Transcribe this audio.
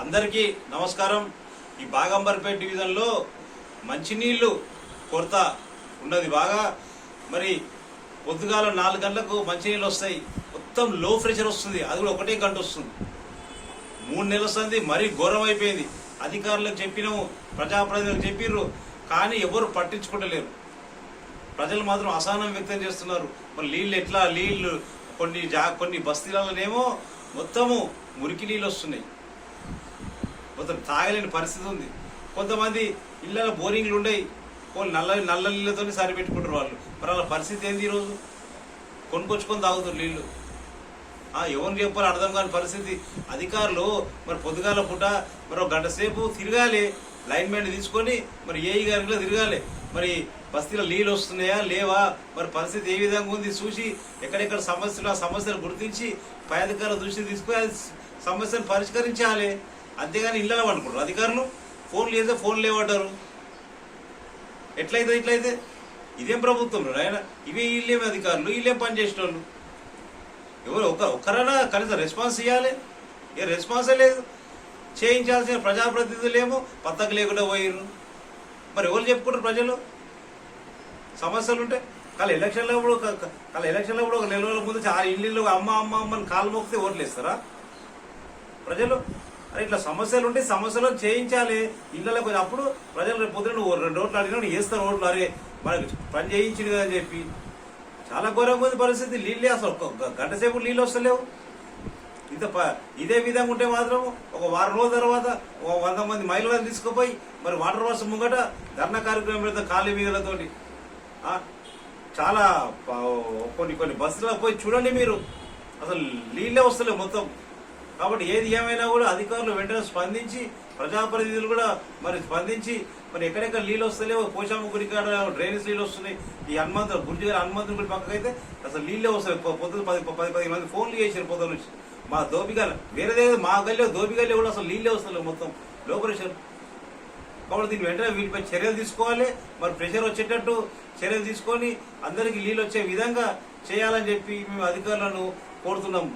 అందరికీ నమస్కారం. ఈ బాగంబర్పేట డివిజన్లో మంచినీళ్ళు కొరత ఉన్నది బాగా. మరి పొద్దుగాల నాలుగు గంటలకు మంచినీళ్ళు వస్తాయి. మొత్తం లో ప్రెషర్ వస్తుంది. అది కూడా ఒకటే గంట వస్తుంది. మూడు నెలలు వస్తుంది. మరీ ఘోరం అయిపోయింది. అధికారులకు చెప్పినాము ప్రజాప్రతినిధులకు చెప్పిర్రు కానీ ఎవరు పట్టించుకుంటలేరు ప్రజలు మాత్రం అసహనం వ్యక్తం చేస్తున్నారు. మరి నీళ్ళు ఎట్లా? నీళ్ళు కొన్ని జా కొన్ని బస్తీలలోనేమో మొత్తము మురికి నీళ్ళు వస్తున్నాయి. కొంత తాగలేని పరిస్థితి ఉంది. కొంతమంది ఇళ్ళలో బోరింగ్లు ఉన్నాయి వాళ్ళు నల్ల నల్ల నీళ్ళతో సరిపెట్టుకుంటారు వాళ్ళు. మరి వాళ్ళ పరిస్థితి ఏంది ఈరోజు? కొనుక్కొచ్చుకొని తాగుతారు నీళ్ళు. ఎవరిని చెప్పాలి అర్థం కాని పరిస్థితి. అధికారులు మరి పొద్దుగాల పూట మరి ఒక గంట సేపు తిరగాలి. లైన్ మ్యాన్ తీసుకొని మరి ఏఈ గారికి కూడా తిరగాలి. మరి బస్తీలో నీళ్ళు వస్తున్నాయా? లేవా? మరి పరిస్థితి ఏ విధంగా ఉంది? చూసి ఎక్కడెక్కడ సమస్యలు ఆ సమస్యలు గుర్తించి పై అధికారుల దృష్టి తీసుకొని సమస్యను పరిష్కరించాలి. అంతేగాని ఇళ్ళలో పడుకుంటారు. అధికారులు ఫోన్లు చేస్తే ఫోన్లు లేవంటారు. ఎట్లయితే ఇట్లయితే ఇదేం ప్రభుత్వం ఆయన ఇవే వీళ్ళేమి అధికారులు వీళ్ళేం పనిచేసిన వాళ్ళు ఎవరు ఒక ఒక్కరైనా కనీసం రెస్పాన్స్ ఇవ్వాలి ఏ రెస్పాన్సే లేదు. చేయించాల్సిన ప్రజాప్రతినిధులేమో పత్తకు లేకుండా పోయిర్రు. మరి ఎవరు చెప్పుకుంటారు ప్రజలు? సమస్యలు ఉంటే కాల ఎలక్షన్లో కూడా ఒక- ఒక- ఎలక్షన్లో కూడా ఒక నెల రోజుల ముందు ఆ ఇల్లు అమ్మ అమ్మ అమ్మని కాలు మొక్కితే ఓట్లు వేస్తారా ప్రజలు అరే ఇట్లా సమస్యలు ఉంటే సమస్యలు చేయించాలి. ఇళ్ళలో కొంచెం అప్పుడు ప్రజలు రేపు పొద్దున నువ్వు రెండు ఓట్లు అడిగినా వేస్తారు ఓట్లు అరే మనకి పని చేయించింది కదా అని చెప్పి. చాలా ఘోరంగా ఉంది పరిస్థితి. నీళ్ళే అసలు ఒక గంట సేపు నీళ్ళు వస్తలేవు. ఇంత ప- ఇదే విధంగా ఉంటే మాత్రం ఒక వారం రోజుల తర్వాత ఒక వంద మంది మహిళలను తీసుకుపోయి మరి వాటర్ వర్షం ముంగట ధర్నా కార్యక్రమం పెడతా ఖాళీ వీధులతోటి చాలా కొన్ని కొన్ని బస్సులకు పోయి చూడండి మీరు. అసలు నీళ్ళే వస్తలేవు మొత్తం. కాబట్టి ఏది ఏమైనా కూడా అధికారులు వెంటనే స్పందించి ప్రజాప్రతినిధులు కూడా మరి స్పందించి మరి ఎక్కడెక్కడ నీళ్ళు వస్తలేవు పోషామ గుడి కాడ డ్రైనేజ్ నీళ్ళు వస్తున్నాయి ఈ హనుమంతు గురించి గారు హనుమంతుని గుడి పక్కకి అయితే అసలు నీళ్ళే వస్తాయి. పొద్దున పది పది పది మంది ఫోన్లు చేశారు పొద్దున నుంచి. మా దోపిగల వేరే దగ్గర మా గల్లే దోపిగల్లే కూడా అసలు నీళ్ళే వస్తలేవు మొత్తం. లో ప్రెషర్ కాబట్టి దీన్ని వెంటనే వీటిపై చర్యలు తీసుకోవాలి. మరి ప్రెషర్ వచ్చేటట్టు చర్యలు తీసుకొని అందరికీ నీళ్ళు వచ్చే విధంగా చేయాలని చెప్పి మేము అధికారులను కోరుతున్నాము